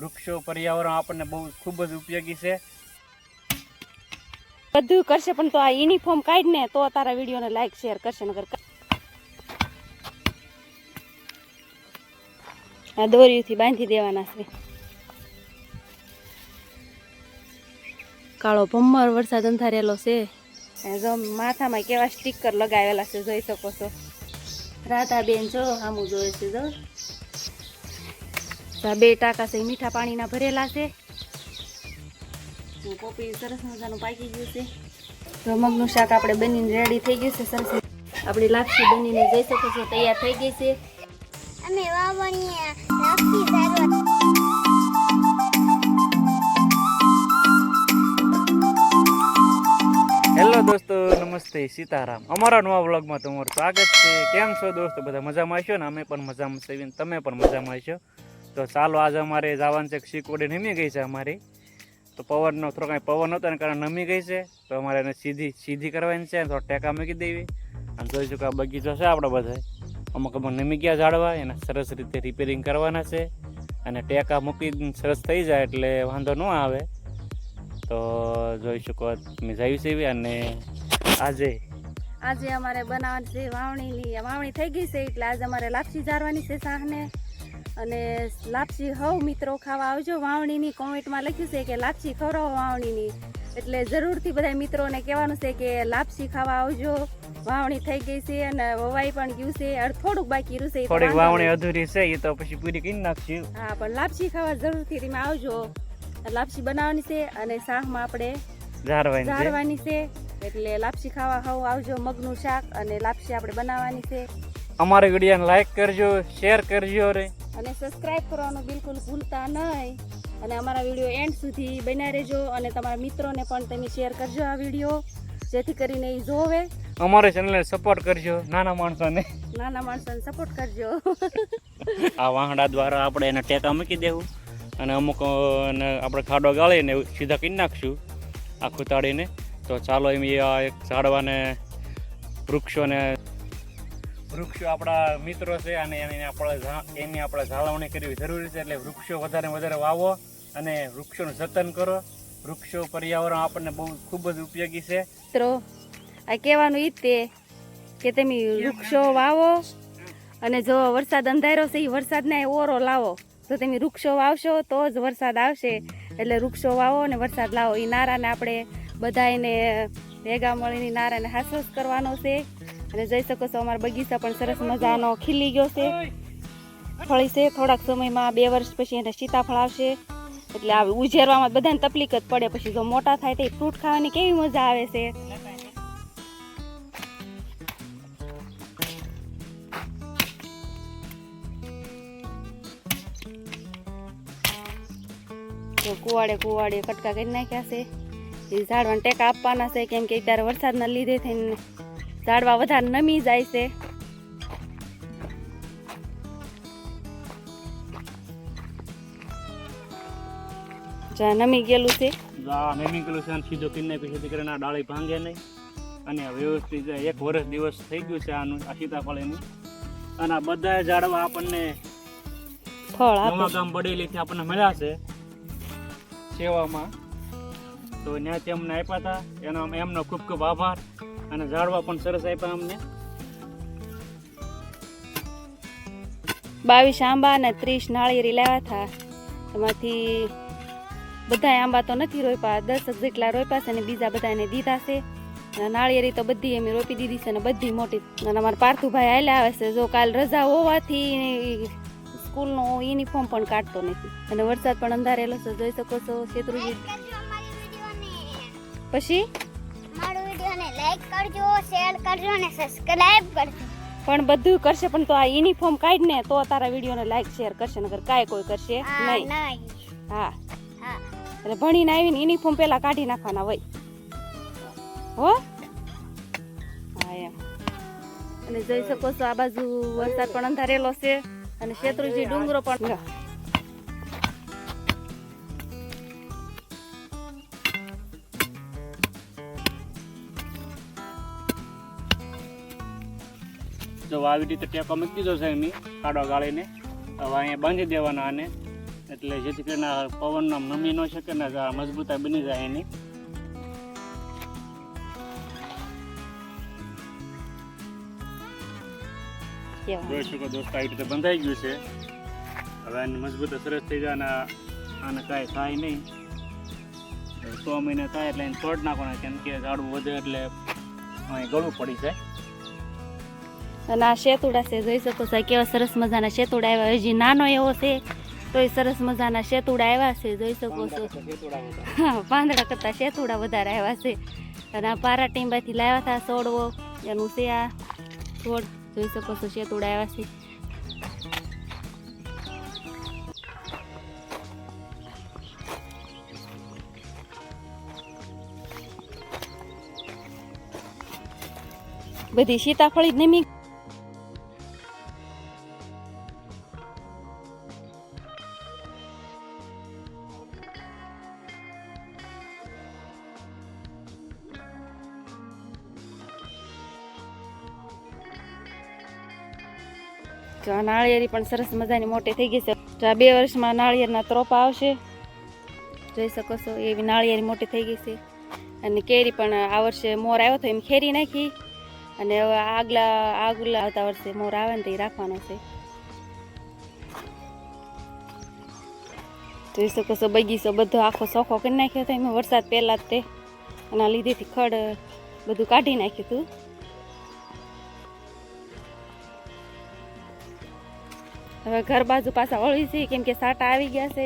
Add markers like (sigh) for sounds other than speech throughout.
વૃક્ષો, પર્યાવરણ આપણને બહુ ખૂબ જ ઉપયોગી છે. બધું કરશે, પણ તો આ યુનિફોર્મ કાઢ ને તો તારા વિડીયોને લાઈક શેર કરશે નગર આ દોરીથી બાંધી દેવાના છે. કાળો ભમર, વરસાદ અંધારેલો છે. જો માથામાં કેવા સ્ટીકર લગાવેલા છે, જોઈ શકો છો. રાધાબેન જો આમું જોયે છે, જો. તો બે ટાંકા છે મીઠા પાણીના ભરેલા છે. કોપી સરસ મજાનું પાકી ગયું છે. તો મગનું શાક આપણે બનીને રેડી થઈ ગયું છે સરસ આપણી લાપસી બનીને જઈ શકો છો તૈયાર થઈ ગઈ છે. અમે વાવણીએ રાખી સારવાર હેલો દોસ્તો નમસ્તે સીતારામ. અમારા નવા વ્લોગમાં તમારું સ્વાગત છે. કેમ છો દોસ્તો? બધા મજામાં હશો ને? અમે પણ મજામાં છીએ ને તમે પણ મજામાં હશો? તો ચાલો આજે અમારે જવાનું છે શીકોડી નમી ગઈ છે અમારી. તો પવનનો થોડો કાંઈ પવન હતો ને કારણે નમી ગઈ છે. તો અમારે એને સીધી સીધી કરવાની છે થોડો ટેકા મૂકી દેવી. અને જોઈશું કે આ બગીચો છે આપણે બધા. અમુક અમુક નમી ગયા ઝાડવા, એને સરસ રીતે રિપેરિંગ કરવાના છે. અને ટેકા મૂકી સરસ થઈ જાય એટલે વાંધો ન આવે. તો જોઈ શકો મેં જઈ છે અને આજે આજે અમારે બનાવવાની છે વાવણીની વાવણી થઈ ગઈ છે એટલે આજે અમારે લાપસી ઝાડવાની છે સાહને અને લાપસી હવ મિત્રો ખાવા આવજો. વાવણીની કોમેન્ટમાં લખ્યું છે કે લાપસી ખવડાવો વાવણીની. એટલે જરૂરથી બધા મિત્રોને કહેવાનું છે કે લાપસી ખાવા આવજો. વાવણી થઈ ગઈ છે અને વવાઈ પણ ગયું છે. અર થોડુંક બાકી રહ્યું છે થોડીક વાવણી અધૂરી છે એ તો પછી પૂરી કરી નાખશું. હા પણ લાપસી ખાવા જરૂરથી તમે આવજો. લાપસી બનાવવાની છે અને શાકમાં આપણે ઝારવાની છે. એટલે લાપસી ખાવા ખાવ આવજો મગનું શાક અને લાપસી આપણે બનાવવાની છે. અમારી વિડીયોને લાઈક કરજો શેર કરજો રે. અને સબસ્ક્રાઇબ કરવાનું બિલકુલ ભૂલતા નહીં. અને અમારા વીડિયો એન્ડ સુધી બન્યા રહેજો અને તમારા મિત્રોને પણ તમે શેર કરજો આ વીડિયો. જેથી કરીને એ જોવે. અમારી ચેનલને સપોર્ટ કરજો નાના માણસોને. નાના માણસોને સપોર્ટ કરજો. (laughs) આ વાહડા દ્વારા આપણે એને ટેકા મૂકી દેવું અને અમુક આપણે ખાડો ગાળીને સીધા કરી નાખશું આખું તાળીને તો ચાલો એમ એ આ એક ઝાડવાને વૃક્ષોને વૃક્ષો આપણા મિત્રો છે અને એની આપણે એની આપણે જાળવણી કરવી જરૂરી છે એટલે વૃક્ષો વધારે વધારે વાવો અને વૃક્ષોનું જતન કરો. વૃક્ષો પર્યાવરણ આપણને બહુ ખૂબ જ ઉપયોગી છે. મિત્રો, આ કહેવાનું ઈ તે કે તમે વૃક્ષો વાવો અને જો વરસાદ અંધારો છે એ વરસાદને ઓરો લાવો. જો તમે વૃક્ષો વાવશો, તો જ વરસાદ આવશે. એટલે વૃક્ષો વાવો અને વરસાદ લાવો. એ નારાને આપણે બધાને ભેગા મળીને નારાને હાસોસ કરવાનો છે. અને જઈ શકો છો, અમારા બગીચા પણ સરસ મજાનો ખીલી ગયો છે. ફળી છે, થોડાક સમયમાં બે વર્ષ પછી એને સીતાફળ આવશે. એટલે આ ઉજેરવામાં બધાને તકલીફ જ પડે, પછી જો મોટા થાય તો ફ્રૂટ ખાવાની કેવી મજા આવે છે. તો કુવાડે કુવાડે કટકા કરી નાખ્યા છે. એ ઝાડવાને ટેકા આપવાના છે, કેમ કે અત્યારે વરસાદના લીધે થઈને ઝાડવા વધારે નમી જાય છે. નમી ગયેલું છે. નમી ગયેલું છે સીધો કિન્ને પછી જેથી ડાળી ભાંગે નહીં. અને વ્યવસ્થિત એક વર્ષ દિવસ થઈ ગયું છે આનું આ સીતાફળીનું. અને આ બધા ઝાડવા આપણને ફળ આપે. ગામ બડેલીથી આપણને મળ્યા છે સેવામાં. તો ત્યાંથી તેમને આપ્યા હતા. એનો એમનો ખૂબ ખૂબ આભાર. અને ઝાડવા પણ સરસ આપ્યા અમને. બાવીસ આંબા અને ત્રીસ નાળિયેરી લાવ્યા હતા. એમાંથી બધા આંબા તો નથી રોપ્યા દસ જેટલા રોપ્યા છે અને બીજા બધાને દીધા છે. અને નાળિયેરી તો બધી અમે રોપી દીધી છે અને બધી મોટી. અને અમારા પાર્થુભાઈ આવેલા આવે છે જો કાલ રજા હોવાથી સ્કૂલનો યુનિફોર્મ પણ કાઢતો નથી. અને વરસાદ પણ અંધારેલો છે જોઈ શકો છો શેત્રુજી. પછી? લાઈક કરજો શેર કરજો અને સબસ્ક્રાઇબ કરજો. પણ બધું કરશે પણ તો આ યુનિફોર્મ કાઢ ને તો તારા વિડીયોને લાઈક શેર કરશે નગર કાંઈ કોઈ કરશે નહીં. હા. હા. એટલે ભણીને આવીને યુનિફોર્મ પહેલા કાઢી નાખવાના હોય. હો? હા એમ. અને જોઈ શકો છો આ બાજુ વરસાદ પણ અંધારેલો છે. અને શેત્રુજી ડુંગરો પણ જો આવી રીતે ટેકો મૂકી દીધો છે એની ખાડો ગાળીને. હવે અહીંયા બાંધી દેવાના આને. એટલે જેથી કરીને આ પવન આમ નમી ન શકે ને આ મજબૂતા બની જાય એની. જોઈ શકો દોસ્તો આવી રીતે બંધાઈ ગયું છે. હવે આની મજબૂત સરસ થઈ જાય અને આને કાંઈ થાય નહીં. છ મહિને થાય એટલે એને તોડ નાખવાના કેમ કે ઝાડવું વધે એટલે અહીં ગળવું પડી જાય. અને આ શેતુડા છે જોઈ શકો છો કેવા સરસ મજાના શેતુડા આવ્યા. હજી નાનો એવો છે તોય સરસ મજાના શેતુડા આવ્યા છે જોઈ શકો છો. હા પાંદડા કરતા શેતુડા વધારે આવ્યા છે. અને આ પારા ટીંબાથી લાવ્યા હતા છોડવો એનું છે આ છોડ જોઈ શકો છો શેતુડા આવ્યા છે. બધી સીતાફળી જ નમી નાળિયેરી પણ સરસ મજાની મોટી થઈ ગઈ છે. જો આ બે વર્ષમાં નાળિયેરના ત્રોપા આવશે. જોઈ શકો છો, એવી નાળિયેરી મોટી થઈ ગઈ છે. અને કેરી પણ આ વર્ષે મોર આવ્યો હતો એમ ખેરી નાખી. અને હવે આગલા આગલા આવતા વર્ષે મોર આવે ને તો એ રાખવાનો છે. જોઈ શકો છો, બગીચો બધો આખો ચોખ્ખો કરી નાખ્યો હતો એમાં વરસાદ પહેલાં જ તે. એના લીધેથી ખડ બધું કાઢી નાખ્યું હતું. હવે ઘર બાજુ પાછા વળી છે કેમ કે સાટા આવી ગયા છે.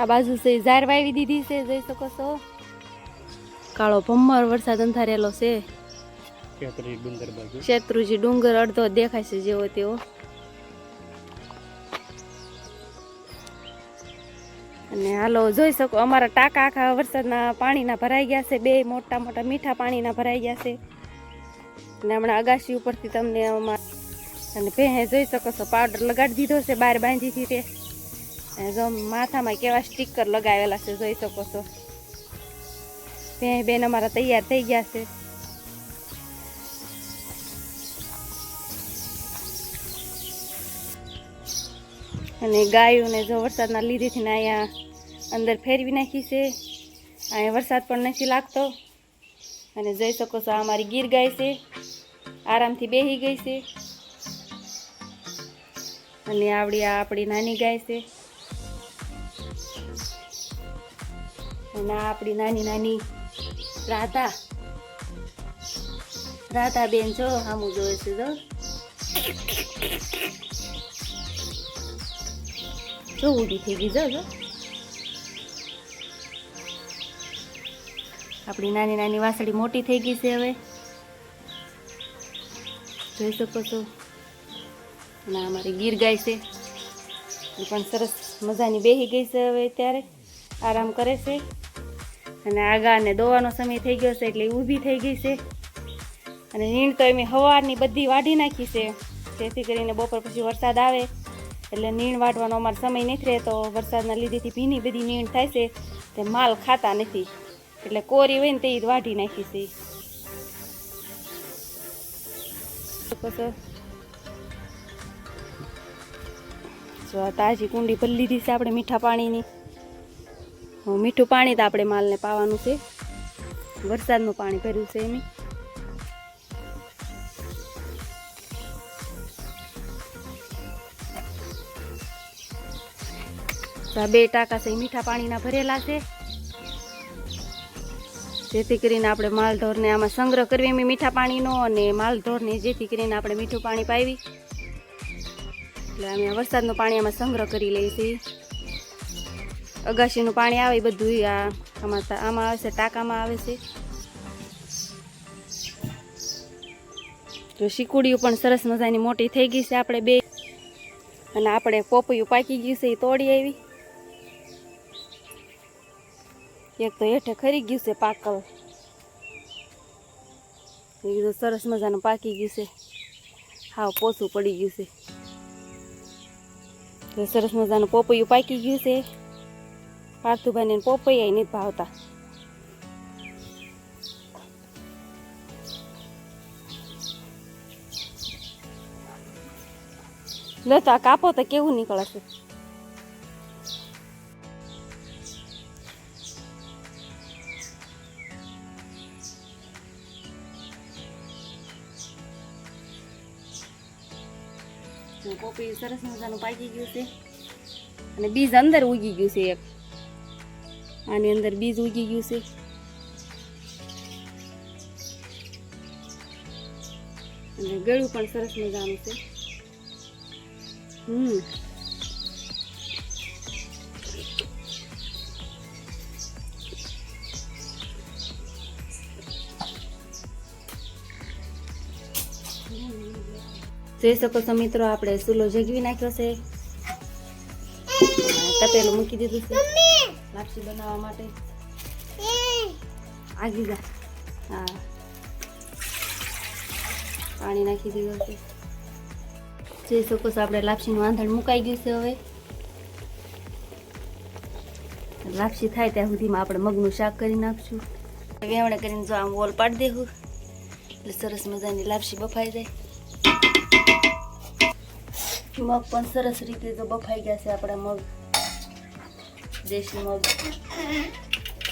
આ બાજુ છે ઝાર વાવી દીધી છે જોઈ શકો છો. કાળો ભમ્મર વરસાદ અંધારેલો છે. શેત્રુજી ડુંગર અડધો દેખાય છે જેવો તેવો. અને હાલો જોઈ શકો અમારા ટાંકા આખા વરસાદના પાણીના ભરાઈ ગયા છે બે મોટા મોટા મીઠા પાણીના ભરાઈ ગયા છે. અને હમણાં અગાશી ઉપરથી તમને અને ભેહે જોઈ શકો છો પાવડર લગાડી દીધો છે, બહાર બાંધીથી તે જો માથામાં કેવા સ્ટીકર લગાવેલા છે, જોઈ શકો છો. ભેહ બેન અમારા તૈયાર થઈ ગયા છે. અને ગાયોને જો વરસાદના લીધેથી ને અહીંયા અંદર ફેરવી નાખી છે. અહીંયા વરસાદ પણ નથી લાગતો. અને જોઈ શકો છો, આ અમારી ગીર ગાય છે. આરામથી બેહી ગઈ છે. અને આવડી આ આપણી નાની ગાય છે. અને આ આપણી નાની નાની રાધા. રાધા બેન છો આમું જોવે છે જો. જો ઊભી થઈ ગઈ જો. આપણી નાની નાની વાસળી મોટી થઈ ગઈ છે હવે. જોઈ શકો છો. અને અમારી ગીર ગાય છે. એ પણ સરસ મજાની બેહી ગઈ છે હવે અત્યારે. આરામ કરે છે. અને આગાને દોવાનો સમય થઈ ગયો છે એટલે ઊભી થઈ ગઈ છે. અને નીણ તો એમ હવારની બધી વાઢી નાખી છે. જેથી કરીને બપોર પછી વરસાદ આવે. એટલે નીણ વાઢવાનો અમારો સમય નથી રહેતો. વરસાદના લીધેથી ભીની બધી નીણ થાય છે. તે માલ ખાતા નથી. એટલે કોરી હોય ને તે વાઢી નાખી છે. જો તાજી કુંડી ભરી લીધી છે આપણે મીઠા પાણીની. મીઠું પાણી તો આપણે માલને પાવાનું છે. વરસાદનું પાણી ભર્યું છે એની. બે ટાંકા છે મીઠા પાણીના ભરેલા છે. જેથી કરીને આપણે માલઢોરને આમાં સંગ્રહ કરવી. એમ મીઠા પાણીનો અને માલઢોરને જેથી કરીને આપણે મીઠું પાણી પાવી. એટલે અમે વરસાદનું પાણી આમાં સંગ્રહ કરી લઈએ છીએ. અગાશીનું પાણી આવે એ બધું આ આમાં આમાં આવે છે, ટાંકામાં આવે છે. જો શીકુડીઓ પણ સરસ મજાની મોટી થઈ ગઈ છે. આપણે બે અને આપણે પોપૈયું પાકી ગયું છે એ તોડી આવી. એક તો હેઠે ખરી ગયું છે પાકલ એ કીધું સરસ મજાનું પાકી ગયું છે. હાવ પોસું પડી ગયું છે. સરસ મજાનું પોપૈયું પાકી ગયું છે. પાર્થુભાઈને પોપૈયા નથી ભાવતા. લે તો આ કાપો તો કેવું નીકળે પોપૈયું સરસ મજાનું પાકી ગયું છે. અને બીજ અંદર ઉગી ગયું છે એક. આની અંદર બીજ ઉગી ગયું છે. અને ગળું પણ સરસ મજાનું છે. હમ. જોઈ શકો છો મિત્રો આપણે ચૂલો જગવી નાખ્યો છે. તપેલું મૂકી દીધું છે. લાપસી બનાવવા માટે. આગી જા. હા. પાણી નાખી દીધું છે. જોઈ શકો છો આપણે લાપસીનું આંધણ મુકાઈ ગયું છે હવે. લાપસી થાય ત્યાં સુધીમાં આપણે મગનું શાક કરી નાખશું. વેવણે કરીને જો આમ વોલ પાડી દેવું એટલે સરસ મજાની લાપસી બફાઈ જાય. મગ પણ સરસ રીતે તો બફાઈ ગયા છે આપણા મગ. દેશી મગ.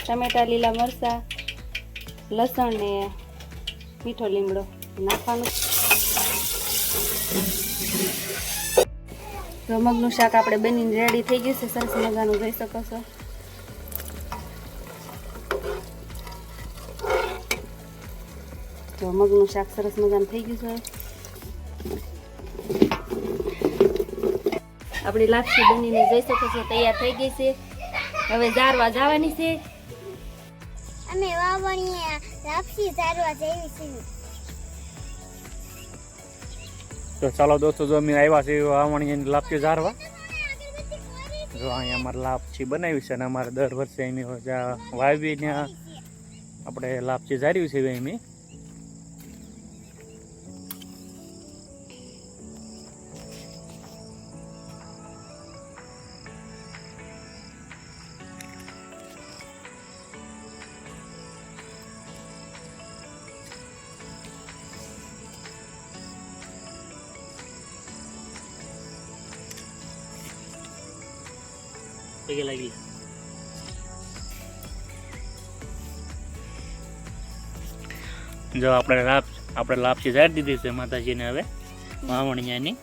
ટમેટા, લીલા મરચાં, લસણ ને મીઠો લીમડો નાખવાનું. તો મગનું શાક આપણે બનીને રેડી થઈ ગયું છે. સરસ મજાનું જોઈ શકો છો. તો મગનું શાક સરસ મજાનું થઈ ગયું છે. આપણી લાપસી બનીને જોઈ શકો છો તૈયાર થઈ ગઈ છે. હવે ઝારવા જવાની છે. અમે વાવણીએ લાપસી ઝારવા જઈ છે તો ચાલો દોસ્તો જો અમે આવ્યા છીએ વાવણીની લાપસી ઝારવા જો અહીંયા અમારે લાપસી બનાવી છે અને અમારે દર વર્ષે જ્યાં વાવી ત્યાં આપણે લાપસી ઝાર્યું છે એમ પગે લાગી જો આપણે લાપ આપણે લાપસી જાડી દીધી છે માતાજીને હવે. વાવણીયાની.